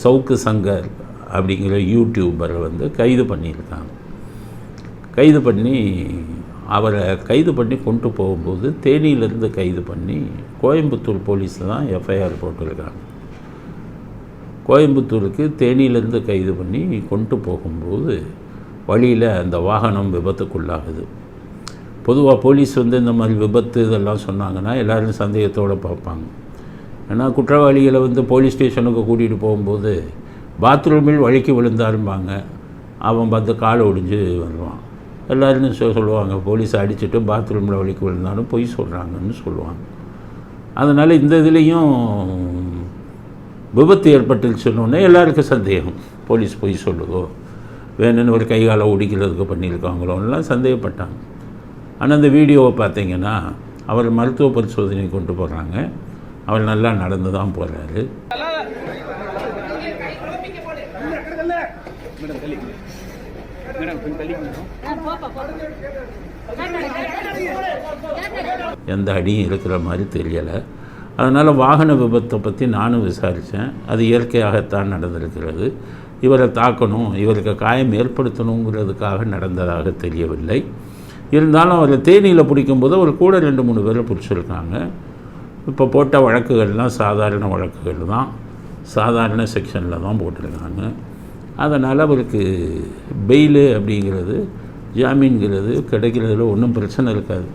சவுக்கு சங்கர் அப்படிங்கிற யூடியூபரை வந்து கைது பண்ணியிருக்காங்க. கைது பண்ணி அவரை கைது பண்ணி கொண்டு போகும்போது தேனியிலேருந்து கைது பண்ணி கோயம்புத்தூர் போலீஸில் தான் எஃப்ஐஆர் போட்டிருக்காங்க. கோயம்புத்தூருக்கு தேனியிலேருந்து கைது பண்ணி கொண்டு போகும்போது வழியில் அந்த வாகனம் விபத்துக்குள்ளாகுது. பொதுவாக போலீஸ் வந்து இந்த மாதிரி விபத்து இதெல்லாம் சொன்னாங்கன்னா எல்லோரும் சந்தேகத்தோடு பார்ப்பாங்க. ஏன்னா குற்றவாளிகளை வந்து போலீஸ் ஸ்டேஷனுக்கு கூட்டிகிட்டு போகும்போது பாத்ரூமில் வழிக்கு விழுந்தாரும்பாங்க. அவன் பார்த்து காலை ஒடிஞ்சு வருவான். எல்லோரும் சொ சொல்லுவாங்க போலீஸ் அடிச்சுட்டு பாத்ரூமில் வழிக்கு விழுந்தாலும் பொய் சொல்கிறாங்கன்னு சொல்லுவாங்க. அதனால் இந்த இதுலேயும் விபத்து ஏற்பட்டுச்சுன்னொன்னே எல்லாருக்கும் சந்தேகம். போலீஸ் பொய் சொல்லுதோ வேணும்னு ஒரு கை காலை ஒடிக்கிறதுக்கு பண்ணியிருக்காங்களோலாம் சந்தேகப்பட்டாங்க. ஆனால் அந்த வீடியோவை பார்த்தீங்கன்னா அவர் மருத்துவ பரிசோதனை கொண்டு போகிறாங்க அவர் நல்லா நடந்து தான் போகிறாரு எந்த அடியும் இருக்கிற மாதிரி தெரியலை. அதனால் வாகன விபத்தை பற்றி நானும் விசாரித்தேன் அது இயற்கையாகத்தான் நடந்திருக்கிறது. இவரை தாக்கணும் இவருக்கு காயம் ஏற்படுத்தணுங்கிறதுக்காக நடந்ததாக தெரியவில்லை. இருந்தாலும் அவரை தேனியில் பிடிக்கும்போது அவர் கூட ரெண்டு மூணு பேரை பிடிச்சிருக்காங்க. இப்போ போட்ட வழக்குகள்லாம் சாதாரண வழக்குகள் தான். சாதாரண செக்ஷனில் தான் போட்டிருக்காங்க. அதனால் அவருக்கு பெயிலு அப்படிங்கிறது ஜாமீன்கிறது கிடைக்கிறதுல ஒன்றும் பிரச்சனை இருக்காது.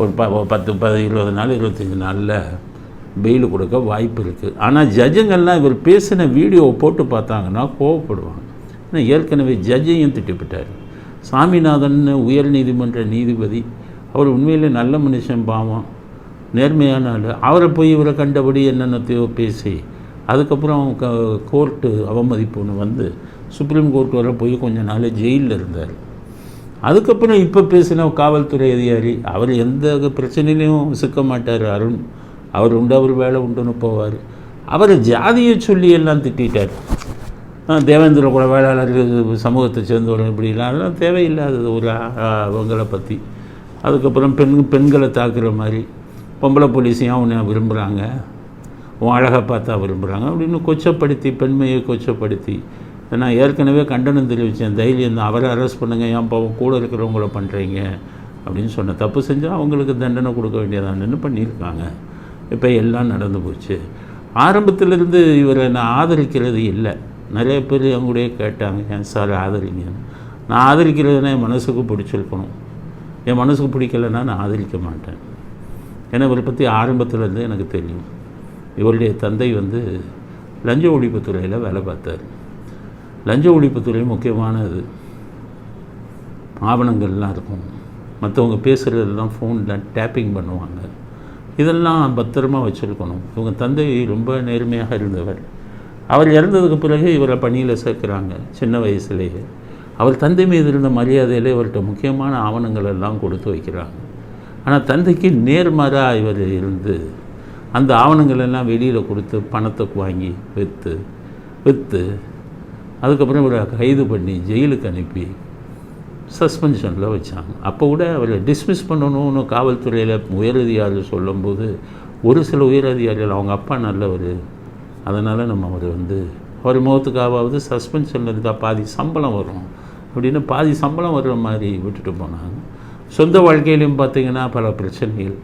ஒரு ப பத்து பது இருபது நாள் இருபத்தஞ்சி நாளில் பெயில் கொடுக்க வாய்ப்பு இருக்குது ஆனால் ஜட்ஜுங்கள்லாம் இவர் பேசின வீடியோவை போட்டு பார்த்தாங்கன்னா கோவப்படுவாங்க. ஏன்னா ஏற்கனவே ஜட்ஜையும் திட்டிவிட்டார். சாமிநாதன் உயர் நீதிமன்ற நீதிபதி அவர் உண்மையிலே நல்ல மனுஷன் பாவம். நேர்மையான ஆள். அவரை போய் இவரை கண்டபடி என்னென்னத்தையோ பேசி அதுக்கப்புறம் க கோர்ட்டு அவமதிப்புன்னு வந்து சுப்ரீம் கோர்ட் வர போய் கொஞ்ச நாள் ஜெயிலில் இருந்தார். அதுக்கப்புறம் இப்போ பேசின காவல்துறை அதிகாரி அவர் எந்த பிரச்சனையிலையும் சிக்க மாட்டார் அருண். அவர் உண்டு அவர் வேலை உண்டுன்னு போவார். அவர் ஜாதியை சொல்லி எல்லாம் திட்டார் தேவேந்திர கூட வேளாளர் சமூகத்தை சேர்ந்தவர்கள் இப்படிலாம் அதெல்லாம் தேவையில்லாதது ஒரு அவங்களை பற்றி அதுக்கப்புறம் பெண் பெண்களை தாக்குற மாதிரி. பொம்பளை போலீஸையும் உன்னை விரும்புகிறாங்க உன் அழகை பார்த்தா விரும்புகிறாங்க அப்படின்னு கொச்சப்படுத்தி பெண்மையை கொச்சப்படுத்தி நான் ஏற்கனவே கண்டனம் தெரிவித்தேன் தைரியம் தான். அவரை அரெஸ்ட் பண்ணுங்கள் ஏன் பாவம் கூட இருக்கிறவங்கள பண்ணுறீங்க அப்படின்னு சொன்ன தப்பு செஞ்சால் அவங்களுக்கு தண்டனை கொடுக்க வேண்டியதானு பண்ணியிருக்காங்க. இப்போ எல்லாம் நடந்து போச்சு. ஆரம்பத்திலிருந்து இவரை நான் ஆதரிக்கிறது இல்லை. நிறைய பேர் அவங்களே கேட்டாங்க ஏன் சார் ஆதரிங்கன்னு? நான் ஆதரிக்கிறதுனா என் மனசுக்கு பிடிச்சிருக்கணும். என் மனசுக்கு பிடிக்கலைன்னா நான் ஆதரிக்க மாட்டேன். ஏன்னா இவரை பற்றி ஆரம்பத்துலேருந்து எனக்கு தெரியும். இவருடைய தந்தை வந்து லஞ்ச ஒழிப்புத்துறையில் வேலை பார்த்தார். லஞ்ச ஒழிப்புத்துறை முக்கியமானது ஆவணங்கள்லாம் இருக்கும். மற்றவங்க பேசுகிறதெல்லாம் ஃபோனில் டேப்பிங் பண்ணுவாங்க. இதெல்லாம் பத்திரமா வச்சுருக்கணும். இவங்க தந்தை ரொம்ப நேர்மையாக இருந்தவர். அவர் இறந்ததுக்கு பிறகு இவரை பணியில் சேர்க்குறாங்க சின்ன வயசுலேயே. அவர் தந்தை மீது இருந்த மரியாதையிலே இவர்கிட்ட முக்கியமான ஆவணங்கள் எல்லாம் கொடுத்து வைக்கிறாங்க. ஆனால் தந்தைக்கு நேர்மாறாக இவர் இருந்து அந்த ஆவணங்கள் எல்லாம் வெளியில் கொடுத்து பணத்தை வாங்கி விற்று விற்று அதுக்கப்புறம் இவரை கைது பண்ணி ஜெயிலுக்கு அனுப்பி சஸ்பென்ஷனில் வச்சாங்க. அப்போ கூட அவரை டிஸ்மிஸ் பண்ணணும்னு காவல்துறையில் உயரதிகாரி சொல்லும்போது ஒரு சில உயரதிகாரிகள் அவங்க அப்பா நல்லவர் அதனால் நம்ம அவர் வந்து அவர் முகத்துக்காவது சஸ்பென்ஷனில் இருந்தால் பாதி சம்பளம் வரும் அப்படின்னு பாதி சம்பளம் வர்ற மாதிரி விட்டுட்டு போனாங்க. சொந்த வாழ்க்கையிலையும் பார்த்திங்கன்னா பல பிரச்சனைகள்.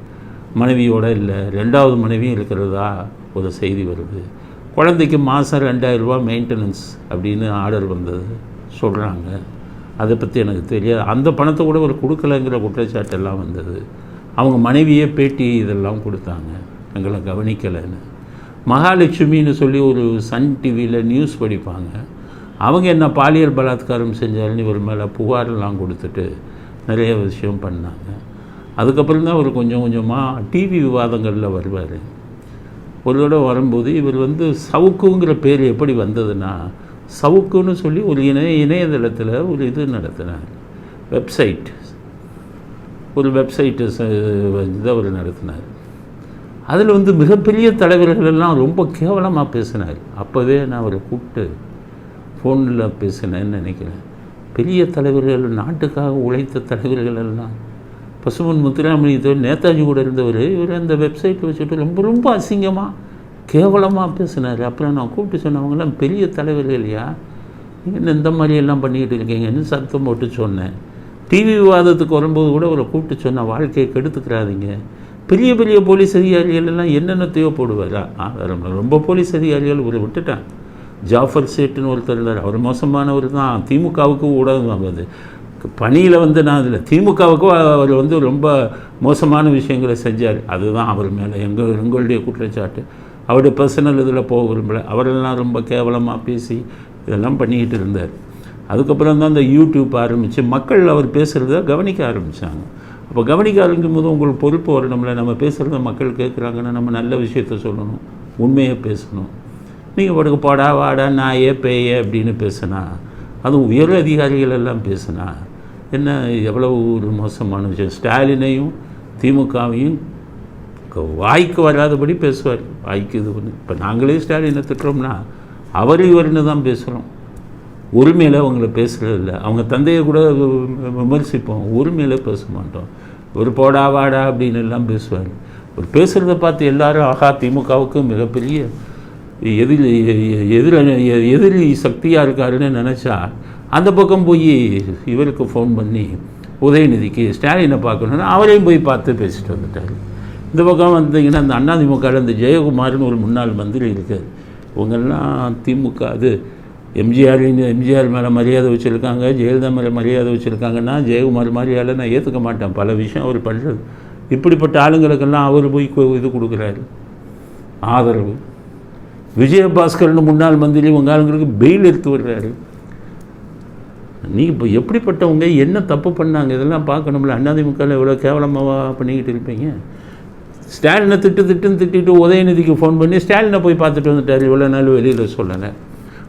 மனைவியோடு இல்லை. ரெண்டாவது மனைவியும் இருக்கிறதா? ஒரு செய்தி வருது. குழந்தைக்கு மாதம் ரெண்டாயிரரூபா மெயின்டெனன்ஸ் அப்படின்னு ஆர்டர் வந்தது. சொல்கிறாங்க அதை பற்றி எனக்கு தெரியாது. அந்த பணத்தை கூட ஒரு கொடுக்கலைங்கிற குற்றச்சாட்டெல்லாம் வந்தது. அவங்க மனைவியே பேட்டி இதெல்லாம் கொடுத்தாங்க. எங்களை கவனிக்கலைன்னு. மகாலட்சுமின்னு சொல்லி ஒரு சன் டிவியில் நியூஸ் படிப்பாங்க. அவங்க என்ன பாலியல் பலாத்காரம் செஞ்சாருன்னு இவர் மேலே புகாரெல்லாம் கொடுத்துட்டு நிறைய விஷயம் பண்ணாங்க. அதுக்கப்புறம் தான் அவர் கொஞ்சம் கொஞ்சமாக டிவி விவாதங்களில் வருவார். ஒரு தடவை வரும்போது இவர் வந்து சவுக்குங்கிற பேர் எப்படி வந்ததுன்னா சவுக்குன்னு சொல்லி ஒரு இணைய இணையதளத்தில் ஒரு இது நடத்தினார். வெப்சைட் ஒரு வெப்சைட்டு இதை அவர் நடத்தினார். அதில் வந்து மிகப்பெரிய தலைவர்கள் எல்லாம் ரொம்ப கேவலமாக பேசினார். அப்போவே நான் அவரை கூப்பிட்டு ஃபோனில் பேசினேன்னு நினைக்கிறேன். பெரிய தலைவர்கள் நாட்டுக்காக உழைத்த தலைவர்கள் எல்லாம். பசுமன் முத்துராமலிங்கத்தவர் நேதாஜி கூட இருந்தவர் இவர் அந்த வெப்சைட்டில் வச்சுட்டு ரொம்ப ரொம்ப அசிங்கமாக கேவலமாக பேசினார். அப்புறம் நான் கூப்பிட்டு சொன்னவங்களாம் பெரிய தலைவர்கள் இல்லையா? என்ன இந்த மாதிரியெல்லாம் பண்ணிக்கிட்டு இருக்கீங்கன்னு சத்தம் போட்டு சொன்னேன்? டிவி விவாதத்துக்கு வரும்போது கூட அவரை கூப்பிட்டு சொன்ன வாழ்க்கையை கெடுத்துக்கிறாதீங்க. பெரிய பெரிய போலீஸ் அதிகாரிகள் எல்லாம் என்னென்னத்தையோ போடுவாரா? ரொம்ப போலீஸ் அதிகாரிகள் இவரை விட்டுட்டான் ஜாஃபர் சேட்டுன்னு ஒருத்தர் இருந்தார். அவர் மோசமானவர் தான். திமுகவுக்கு ஊடகம் அது. பணியில் வந்து நான் அதில் திமுகவுக்கும் அவர் வந்து ரொம்ப மோசமான விஷயங்களை செஞ்சார். அதுதான் அவர் மேலே எங்கள் எங்களுடைய குற்றச்சாட்டு. அவருடைய பர்சனல் இதில் போக விரும்பலை. அவரெல்லாம் ரொம்ப கேவலமாக பேசி இதெல்லாம் பண்ணிக்கிட்டு இருந்தார். அதுக்கப்புறம் தான் இந்த யூடியூப் ஆரம்பித்து மக்கள் அவர் பேசுகிறத கவனிக்க ஆரம்பித்தாங்க அப்போ கவனிக்க ஆரம்பிக்கும் போது உங்களுக்கு பொறுப்பு வரணும்ல. நம்ம பேசுகிறத மக்கள் கேட்குறாங்கன்னா நம்ம நல்ல விஷயத்த சொல்லணும். உண்மையை பேசணும். நீங்கள் படுக்க போடா வாடா நாயே பேயே அப்படின்னு பேசுனா அதுவும் உயர் அதிகாரிகள் எல்லாம் பேசுனா என்ன எவ்வளவு ஒரு மோசமான விஷயம். ஸ்டாலினையும் திமுகவையும் வாய்க்கு வராதபடி பேசுவார். வாய்க்கு இது பண்ணி. இப்போ நாங்களே ஸ்டாலினை திட்டுறோம்னா அவர் இவர்னு தான் பேசுகிறோம் உரிமையில் அவங்கள பேசுகிறது இல்லை. அவங்க தந்தையை கூட விமர்சிப்போம். உரிமையில் பேச மாட்டோம். ஒரு போடா வாடா அப்படின்னு எல்லாம் பேசுவார். ஒரு பேசுகிறத பார்த்து எல்லாரும் ஆஹா திமுகவுக்கு மிகப்பெரிய எதிரி எதிர எதிரி சக்தியாக இருக்காருன்னு நினச்சா அந்த பக்கம் போய் இவருக்கு ஃபோன் பண்ணி உதயநிதிக்கு ஸ்டாலினை பார்க்கணுன்னா அவரையும் போய் பார்த்து பேசிட்டு வந்துட்டார். இந்த பக்கம் வந்தீங்கன்னா அந்த அண்ணாதிமுகவில் இந்த ஜெயக்குமார்னு ஒரு முன்னாள் மந்திரி இருக்கார் இவங்கெல்லாம் திமுக அது எம்ஜிஆர் எம்ஜிஆர் மேலே மரியாதை வச்சுருக்காங்க ஜெயலலிதா மேலே மரியாதை வச்சுருக்காங்கன்னா ஜெயக்குமார் மாதிரியால நான் ஏற்றுக்க மாட்டேன். பல விஷயம் அவர் பண்ணுறது இப்படிப்பட்ட ஆளுங்களுக்கெல்லாம் அவர் போய் கு- இது கொடுக்குறாரு. ஆதரவு. விஜயபாஸ்கர்னு முன்னாள் மந்திரி உங்கள் ஆளுங்களுக்கு பெயில் எடுத்து விடுறாரு. நீ இப்போ எப்படிப்பட்டவங்க என்ன தப்பு பண்ணாங்க இதெல்லாம் பார்க்கணும்ல? அண்ணாதிமுகவில் எவ்வளோ கேவலமாக பண்ணிக்கிட்டு இருப்பீங்க? ஸ்டாலினை திட்டு திட்டுன்னு திட்டிட்டு உதயநிதிக்கு ஃபோன் பண்ணி ஸ்டாலினை போய் பார்த்துட்டு வந்துட்டார் இவ்வளோ நாள் வெளியில் சொல்லலை.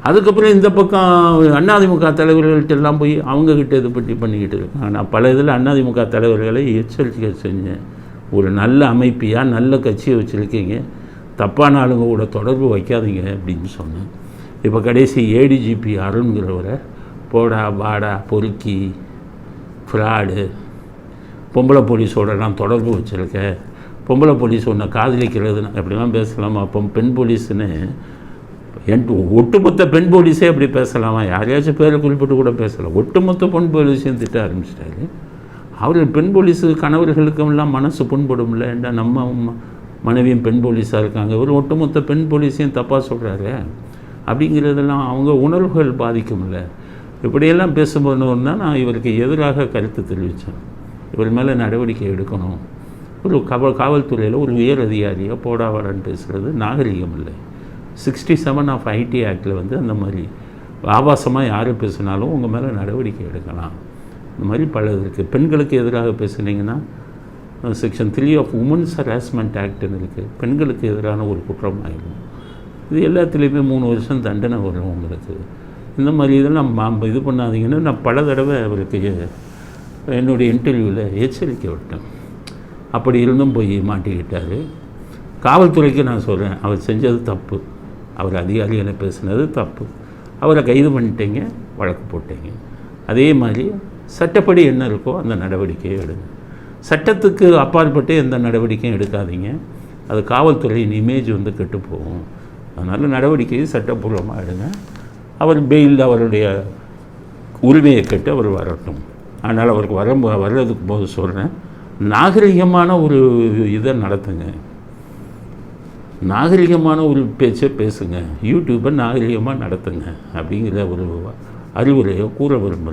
அதுக்கப்புறம் இந்த பக்கம் அண்ணாதிமுக தலைவர்கள்ட்ட எல்லாம் போய் அவங்கக்கிட்ட இது பற்றி பண்ணிக்கிட்டு இருக்கேன் நான் பல இதில் அண்ணாதிமுக தலைவர்களை எச்சரிக்கை செஞ்சேன். ஒரு நல்ல அமைப்பியாக நல்ல கட்சியை வச்சுருக்கீங்க. தப்பான ஆளுங்க கூட தொடர்பு வைக்காதீங்க அப்படின்னு சொன்னேன். இப்போ கடைசி ஏடிஜிபி அருண்கிறவரை போடா பாடா பொறுக்கி ஃப்ராடு பொம்பளை போலீஸோட நான் தொடர்பு வச்சுருக்கேன். பொம்பளை போலீஸ் ஒன்றை காதலிக்கிறது அப்படிலாம் பேசலாமா? அப்போ பெண் போலீஸ்னு என் ஒட்டுமொத்த பெண் போலீஸே அப்படி பேசலாமா? யாரையாச்சும் பேரை குறிப்பிட்டு கூட பேசலாம். ஒட்டுமொத்த பெண் போலீஸையும் திட்ட ஆரம்பிச்சிட்டாரு. அவர் பெண் போலீஸு கணவர்களுக்கெல்லாம் மனசு புண்படும்ல? ஏன்டா நம்ம மனைவியும் பெண் போலீஸாக இருக்காங்க. இவர் ஒட்டுமொத்த பெண் போலீஸையும் தப்பாக சொல்கிறாரு அப்படிங்கிறதெல்லாம் அவங்க உணர்வுகள் பாதிக்கும்ல. இப்படியெல்லாம் பேசும்போதுன்னா நான் இவருக்கு எதிராக கருத்து தெரிவித்தேன் இவர் மேலே நடவடிக்கை எடுக்கணும். ஒரு கவ காவல்துறையில் ஒரு உயர் அதிகாரியாக போடாவாடான்னு பேசுகிறது நாகரிகம் இல்லை. சிக்ஸ்டி செவன் ஆஃப் ஐடி ஆக்டில் வந்து அந்த மாதிரி ஆபாசமாக யார் பேசினாலும் உங்கள் மேலே நடவடிக்கை எடுக்கலாம். இந்த மாதிரி பல இருக்குது பெண்களுக்கு எதிராக பேசுனீங்கன்னா section three of women's harassment ஆக்ட்னு இருக்குது பெண்களுக்கு எதிரான ஒரு குற்றம் ஆகிடும் இது எல்லாத்துலேயுமே மூணு வருஷம் தண்டனை வரும் உங்களுக்கு இந்த மாதிரி இதெல்லாம் மா- இது பண்ணாதீங்கன்னு நான் பல தடவை அவருக்கு என்னுடைய இன்டர்வியூவில் எச்சரிக்கை விட்டேன். அப்படி இருந்தும் போய் மாட்டிக்கிட்டார். காவல்துறைக்கு நான் சொல்கிறேன் அவர் செஞ்சது தப்பு. அவர் அதிகாரிகளை பேசுனது தப்பு. அவரை கைது பண்ணிட்டீங்க வழக்கு போட்டீங்க. அதே மாதிரி சட்டப்படி என்ன இருக்கோ அந்த நடவடிக்கையை எடுங்க. சட்டத்துக்கு அப்பாற்பட்டு எந்த நடவடிக்கையும் எடுக்காதீங்க. அது காவல்துறையின் இமேஜ் வந்து கெட்டு போகும் அதனால் நடவடிக்கையை சட்டப்பூர்வமாக எடுங்க. அவர் பெயில் அவருடைய உரிமையை கேட்டு அவர் வரட்டும். அதனால் அவருக்கு வர வர்றதுக்கு போது சொல்கிறேன் நாகரிகமான ஒரு இதை நடத்துங்க. நாகரிகமான ஒரு பேச்சை பேசுங்க. யூடியூப்பை நாகரிகமாக நடத்துங்க. அப்படிங்கிற ஒரு அறிவுரையை கூற விரும்புகிறேன்